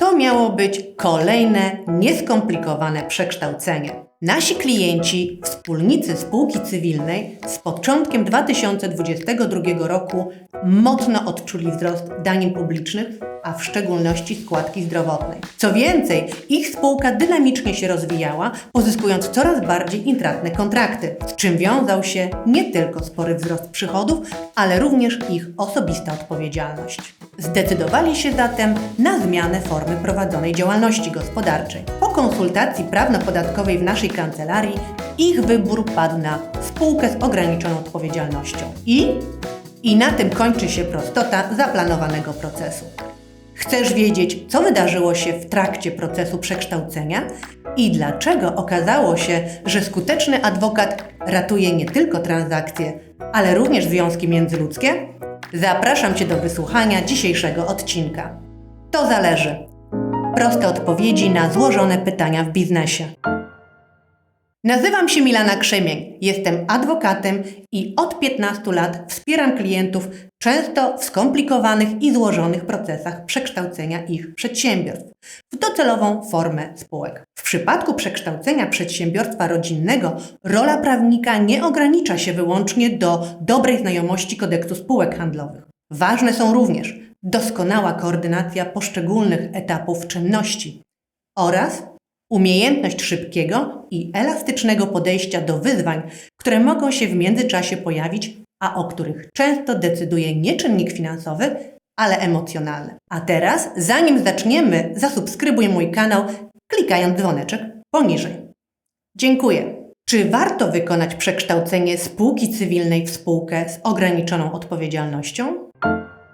To miało być kolejne, nieskomplikowane przekształcenie. Nasi klienci, wspólnicy spółki cywilnej z początkiem 2022 roku mocno odczuli wzrost danin publicznych, a w szczególności składki zdrowotnej. Co więcej, ich spółka dynamicznie się rozwijała, pozyskując coraz bardziej intratne kontrakty, z czym wiązał się nie tylko spory wzrost przychodów, ale również ich osobista odpowiedzialność. Zdecydowali się zatem na zmianę formy prowadzonej działalności gospodarczej. Po konsultacji prawno-podatkowej w naszej kancelarii ich wybór padł na spółkę z ograniczoną odpowiedzialnością. I? I na tym kończy się prostota zaplanowanego procesu. Chcesz wiedzieć, co wydarzyło się w trakcie procesu przekształcenia i dlaczego okazało się, że skuteczny adwokat ratuje nie tylko transakcje, ale również związki międzyludzkie? Zapraszam Cię do wysłuchania dzisiejszego odcinka. To zależy. Proste odpowiedzi na złożone pytania w biznesie. Nazywam się Milana Krzemień, jestem adwokatem i od 15 lat wspieram klientów często w skomplikowanych i złożonych procesach przekształcenia ich przedsiębiorstw w docelową formę spółek. W przypadku przekształcenia przedsiębiorstwa rodzinnego rola prawnika nie ogranicza się wyłącznie do dobrej znajomości kodeksu spółek handlowych. Ważne są również doskonała koordynacja poszczególnych etapów czynności oraz umiejętność szybkiego i elastycznego podejścia do wyzwań, które mogą się w międzyczasie pojawić, a o których często decyduje nie czynnik finansowy, ale emocjonalny. A teraz, zanim zaczniemy, zasubskrybuj mój kanał klikając dzwoneczek poniżej. Dziękuję. Czy warto wykonać przekształcenie spółki cywilnej w spółkę z ograniczoną odpowiedzialnością?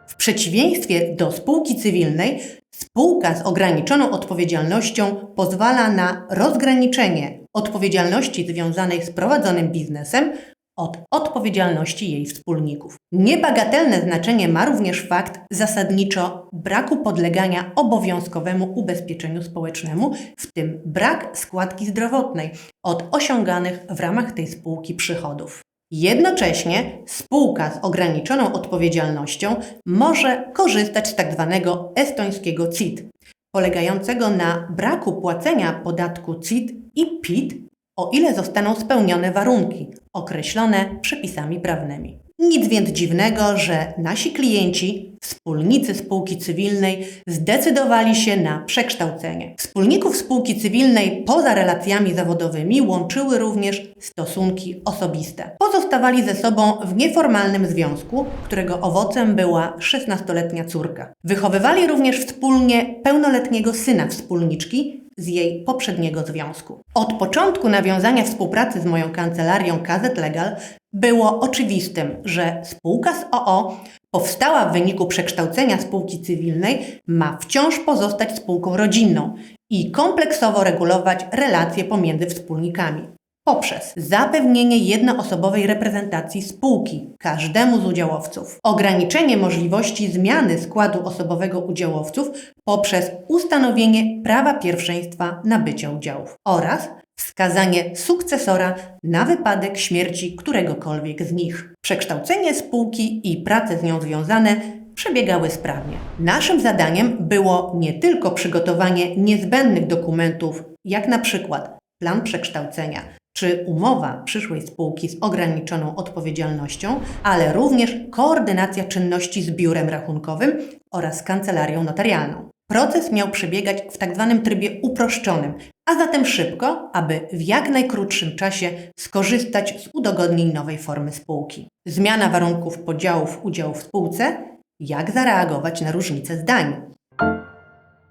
W przeciwieństwie do spółki cywilnej, spółka z ograniczoną odpowiedzialnością pozwala na rozgraniczenie odpowiedzialności związanej z prowadzonym biznesem od odpowiedzialności jej wspólników. Niebagatelne znaczenie ma również fakt zasadniczo braku podlegania obowiązkowemu ubezpieczeniu społecznemu, w tym brak składki zdrowotnej od osiąganych w ramach tej spółki przychodów. Jednocześnie spółka z ograniczoną odpowiedzialnością może korzystać z tzw. estońskiego CIT, polegającego na braku płacenia podatku CIT i PIT, o ile zostaną spełnione warunki określone przepisami prawnymi. Nic więc dziwnego, że nasi klienci, wspólnicy spółki cywilnej, zdecydowali się na przekształcenie. Wspólników spółki cywilnej poza relacjami zawodowymi łączyły również stosunki osobiste. Pozostawali ze sobą w nieformalnym związku, którego owocem była 16-letnia córka. Wychowywali również wspólnie pełnoletniego syna wspólniczki, z jej poprzedniego związku. Od początku nawiązania współpracy z moją kancelarią KZ Legal było oczywistym, że spółka z OO powstała w wyniku przekształcenia spółki cywilnej ma wciąż pozostać spółką rodzinną i kompleksowo regulować relacje pomiędzy wspólnikami poprzez zapewnienie jednoosobowej reprezentacji spółki każdemu z udziałowców, ograniczenie możliwości zmiany składu osobowego udziałowców poprzez ustanowienie prawa pierwszeństwa nabycia udziałów oraz wskazanie sukcesora na wypadek śmierci któregokolwiek z nich. Przekształcenie spółki i prace z nią związane przebiegały sprawnie. Naszym zadaniem było nie tylko przygotowanie niezbędnych dokumentów, jak na przykład plan przekształcenia, czy umowa przyszłej spółki z ograniczoną odpowiedzialnością, ale również koordynacja czynności z biurem rachunkowym oraz kancelarią notarialną. Proces miał przebiegać w tzw. trybie uproszczonym, a zatem szybko, aby w jak najkrótszym czasie skorzystać z udogodnień nowej formy spółki. Zmiana warunków podziałów udziałów w spółce, jak zareagować na różnice zdań.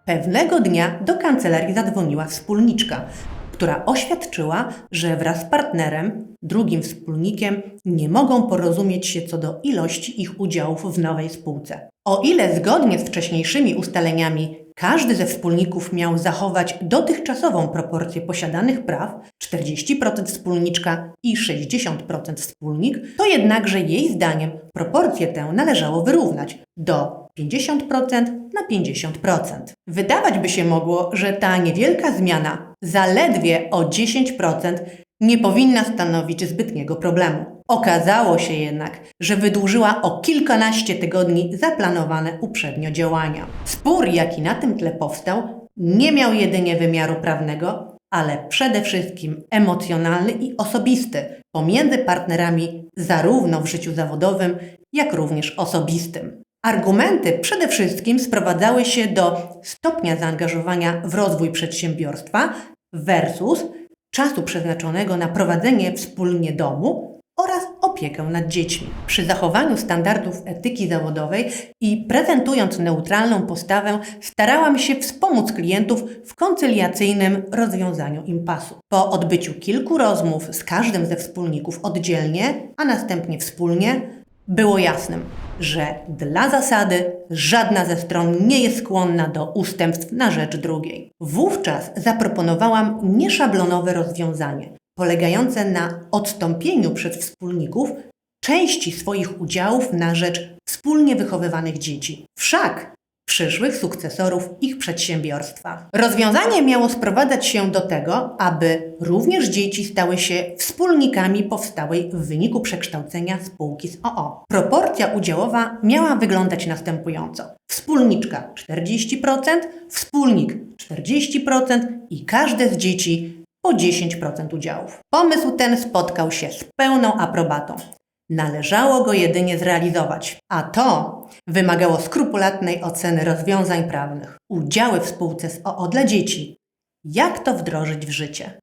Pewnego dnia do kancelarii zadzwoniła wspólniczka, która oświadczyła, że wraz z partnerem, drugim wspólnikiem, nie mogą porozumieć się co do ilości ich udziałów w nowej spółce. O ile zgodnie z wcześniejszymi ustaleniami każdy ze wspólników miał zachować dotychczasową proporcję posiadanych praw 40% wspólniczka i 60% wspólnik, to jednakże jej zdaniem proporcję tę należało wyrównać do 50% na 50%. Wydawać by się mogło, że ta niewielka zmiana, zaledwie o 10%, nie powinna stanowić zbytniego problemu. Okazało się jednak, że wydłużyła o kilkanaście tygodni zaplanowane uprzednio działania. Spór, jaki na tym tle powstał, nie miał jedynie wymiaru prawnego, ale przede wszystkim emocjonalny i osobisty pomiędzy partnerami zarówno w życiu zawodowym, jak również osobistym. Argumenty przede wszystkim sprowadzały się do stopnia zaangażowania w rozwój przedsiębiorstwa versus czasu przeznaczonego na prowadzenie wspólnie domu opiekę nad dziećmi. Przy zachowaniu standardów etyki zawodowej i prezentując neutralną postawę, starałam się wspomóc klientów w koncyliacyjnym rozwiązaniu impasu. Po odbyciu kilku rozmów z każdym ze wspólników oddzielnie, a następnie wspólnie, było jasnym, że dla zasady żadna ze stron nie jest skłonna do ustępstw na rzecz drugiej. Wówczas zaproponowałam nieszablonowe rozwiązanie, polegające na odstąpieniu przez wspólników części swoich udziałów na rzecz wspólnie wychowywanych dzieci. Wszak przyszłych sukcesorów ich przedsiębiorstwa. Rozwiązanie miało sprowadzać się do tego, aby również dzieci stały się wspólnikami powstałej w wyniku przekształcenia spółki z OO. Proporcja udziałowa miała wyglądać następująco. Wspólniczka 40%, wspólnik 40% i każde z dzieci po 10% udziałów. Pomysł ten spotkał się z pełną aprobatą. Należało go jedynie zrealizować, a to wymagało skrupulatnej oceny rozwiązań prawnych. Udziały w spółce z OO dla dzieci. Jak to wdrożyć w życie?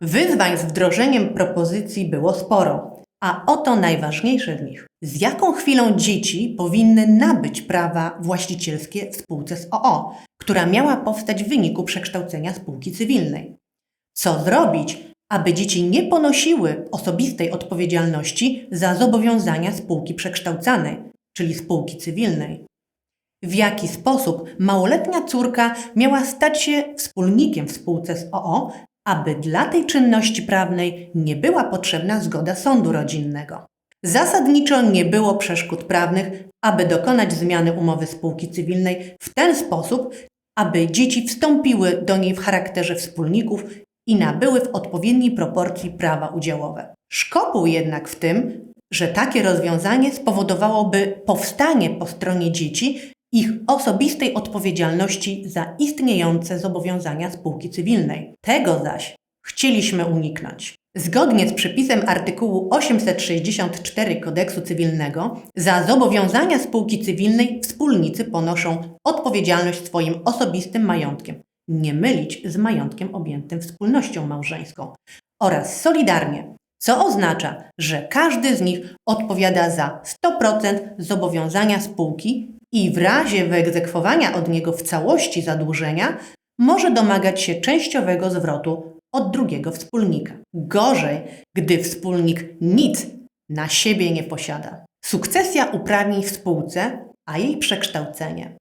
Wyzwań z wdrożeniem propozycji było sporo, a oto najważniejsze z nich. Z jaką chwilą dzieci powinny nabyć prawa właścicielskie w spółce z OO, która miała powstać w wyniku przekształcenia spółki cywilnej? Co zrobić, aby dzieci nie ponosiły osobistej odpowiedzialności za zobowiązania spółki przekształcanej, czyli spółki cywilnej. W jaki sposób małoletnia córka miała stać się wspólnikiem w spółce z OO, aby dla tej czynności prawnej nie była potrzebna zgoda sądu rodzinnego. Zasadniczo nie było przeszkód prawnych, aby dokonać zmiany umowy spółki cywilnej w ten sposób, aby dzieci wstąpiły do niej w charakterze wspólników i nabyły w odpowiedniej proporcji prawa udziałowe. Szkopuł jednak w tym, że takie rozwiązanie spowodowałoby powstanie po stronie dzieci ich osobistej odpowiedzialności za istniejące zobowiązania spółki cywilnej. Tego zaś chcieliśmy uniknąć. Zgodnie z przepisem artykułu 864 Kodeksu Cywilnego, za zobowiązania spółki cywilnej wspólnicy ponoszą odpowiedzialność swoim osobistym majątkiem, nie mylić z majątkiem objętym wspólnością małżeńską, oraz solidarnie, co oznacza, że każdy z nich odpowiada za 100% zobowiązania spółki i w razie wyegzekwowania od niego w całości zadłużenia może domagać się częściowego zwrotu od drugiego wspólnika. Gorzej, gdy wspólnik nic na siebie nie posiada. Sukcesja uprawnień w spółce, a jej przekształcenie.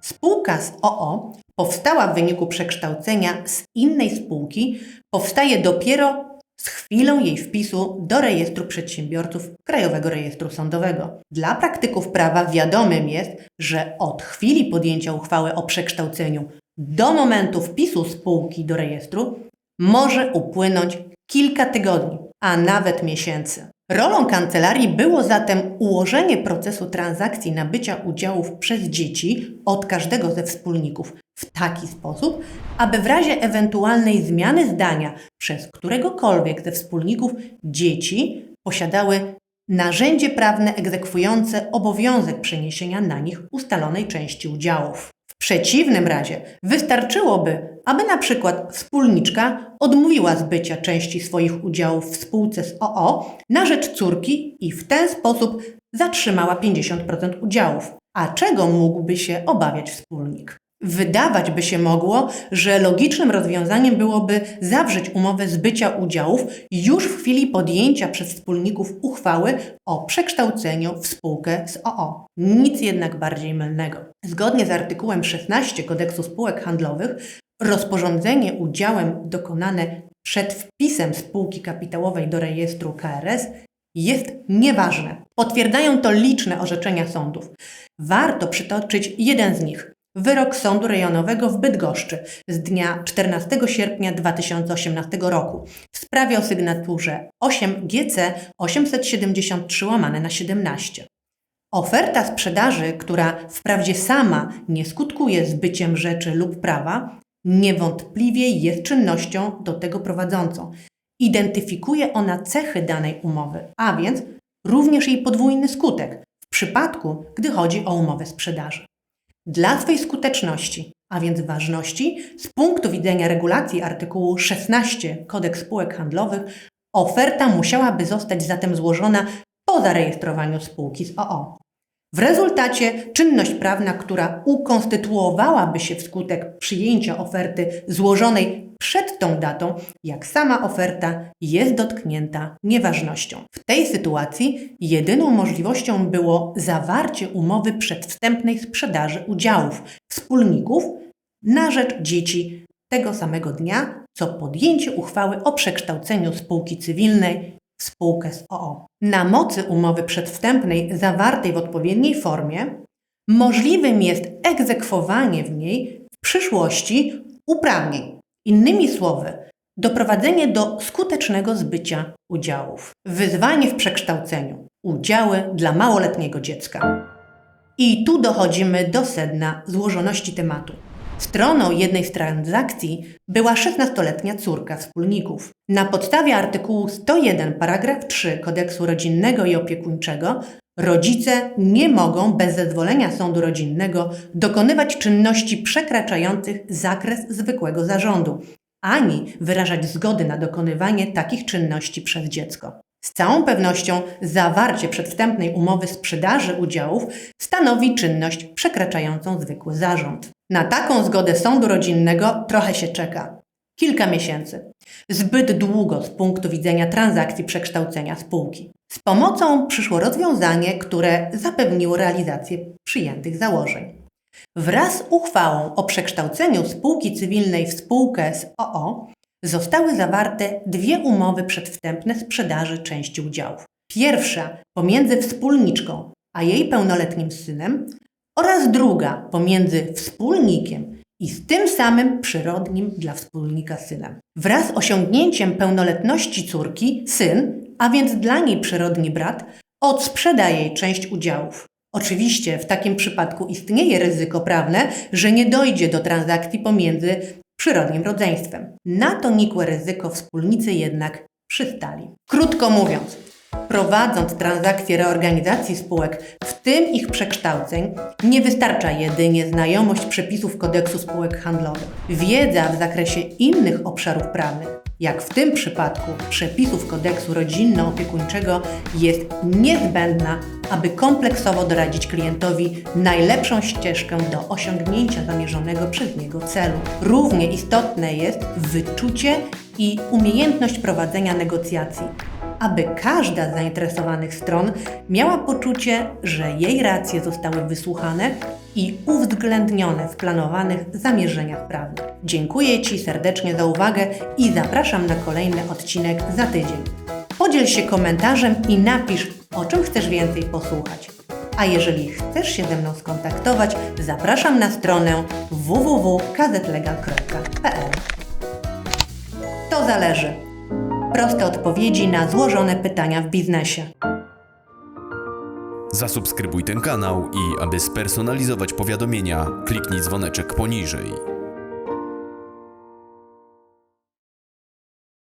Spółka z OO powstała w wyniku przekształcenia z innej spółki, powstaje dopiero z chwilą jej wpisu do rejestru przedsiębiorców Krajowego Rejestru Sądowego. Dla praktyków prawa wiadomym jest, że od chwili podjęcia uchwały o przekształceniu do momentu wpisu spółki do rejestru może upłynąć kilka tygodni, a nawet miesięcy. Rolą kancelarii było zatem ułożenie procesu transakcji nabycia udziałów przez dzieci od każdego ze wspólników w taki sposób, aby w razie ewentualnej zmiany zdania przez któregokolwiek ze wspólników dzieci posiadały narzędzie prawne egzekwujące obowiązek przeniesienia na nich ustalonej części udziałów. W przeciwnym razie wystarczyłoby, aby na przykład wspólniczka odmówiła zbycia części swoich udziałów w spółce z OO na rzecz córki i w ten sposób zatrzymała 50% udziałów. A czego mógłby się obawiać wspólnik? Wydawać by się mogło, że logicznym rozwiązaniem byłoby zawrzeć umowę zbycia udziałów już w chwili podjęcia przez wspólników uchwały o przekształceniu w spółkę z OO. Nic jednak bardziej mylnego. Zgodnie z artykułem 16 Kodeksu Spółek Handlowych, rozporządzenie udziałem dokonane przed wpisem spółki kapitałowej do rejestru KRS jest nieważne. Potwierdzają to liczne orzeczenia sądów. Warto przytoczyć jeden z nich. Wyrok Sądu Rejonowego w Bydgoszczy z dnia 14 sierpnia 2018 roku w sprawie o sygnaturze 8 GC 873 łamane na 17. Oferta sprzedaży, która wprawdzie sama nie skutkuje zbyciem rzeczy lub prawa, niewątpliwie jest czynnością do tego prowadzącą. Identyfikuje ona cechy danej umowy, a więc również jej podwójny skutek w przypadku, gdy chodzi o umowę sprzedaży. Dla swej skuteczności, a więc ważności, z punktu widzenia regulacji artykułu 16 Kodeks Spółek Handlowych, oferta musiałaby zostać zatem złożona po zarejestrowaniu spółki z OO. W rezultacie czynność prawna, która ukonstytuowałaby się wskutek przyjęcia oferty złożonej przed tą datą, jak sama oferta jest dotknięta nieważnością. W tej sytuacji jedyną możliwością było zawarcie umowy przedwstępnej sprzedaży udziałów wspólników na rzecz dzieci tego samego dnia, co podjęcie uchwały o przekształceniu spółki cywilnej w spółkę z OO. Na mocy umowy przedwstępnej zawartej w odpowiedniej formie możliwym jest egzekwowanie w niej w przyszłości uprawnień. Innymi słowy, doprowadzenie do skutecznego zbycia udziałów. Wyzwanie w przekształceniu. Udziały dla małoletniego dziecka. I tu dochodzimy do sedna złożoności tematu. Stroną jednej z transakcji była 16-letnia córka wspólników. Na podstawie artykułu 101 paragraf 3 Kodeksu Rodzinnego i Opiekuńczego rodzice nie mogą bez zezwolenia sądu rodzinnego dokonywać czynności przekraczających zakres zwykłego zarządu, ani wyrażać zgody na dokonywanie takich czynności przez dziecko. Z całą pewnością zawarcie przedwstępnej umowy sprzedaży udziałów stanowi czynność przekraczającą zwykły zarząd. Na taką zgodę sądu rodzinnego trochę się czeka. Kilka miesięcy. Zbyt długo z punktu widzenia transakcji przekształcenia spółki. Z pomocą przyszło rozwiązanie, które zapewniło realizację przyjętych założeń. Wraz z uchwałą o przekształceniu spółki cywilnej w spółkę z OO zostały zawarte dwie umowy przedwstępne sprzedaży części udziałów. Pierwsza pomiędzy wspólniczką a jej pełnoletnim synem oraz druga pomiędzy wspólnikiem i z tym samym przyrodnim dla wspólnika synem. Wraz z osiągnięciem pełnoletności córki, syn, a więc dla niej przyrodni brat, odsprzeda jej część udziałów. Oczywiście w takim przypadku istnieje ryzyko prawne, że nie dojdzie do transakcji pomiędzy przyrodnim rodzeństwem. Na to nikłe ryzyko wspólnicy jednak przystali. Krótko mówiąc, prowadząc transakcje reorganizacji spółek, w tym ich przekształceń, nie wystarcza jedynie znajomość przepisów kodeksu spółek handlowych. Wiedza w zakresie innych obszarów prawnych, jak w tym przypadku przepisów kodeksu rodzinno-opiekuńczego, jest niezbędna, aby kompleksowo doradzić klientowi najlepszą ścieżkę do osiągnięcia zamierzonego przez niego celu. Równie istotne jest wyczucie i umiejętność prowadzenia negocjacji aby każda z zainteresowanych stron miała poczucie, że jej racje zostały wysłuchane i uwzględnione w planowanych zamierzeniach prawnych. Dziękuję Ci serdecznie za uwagę i zapraszam na kolejny odcinek za tydzień. Podziel się komentarzem i napisz, o czym chcesz więcej posłuchać. A jeżeli chcesz się ze mną skontaktować, zapraszam na stronę www.kzlegal.pl. To zależy proste odpowiedzi na złożone pytania w biznesie. Zasubskrybuj ten kanał i aby spersonalizować powiadomienia, kliknij dzwoneczek poniżej.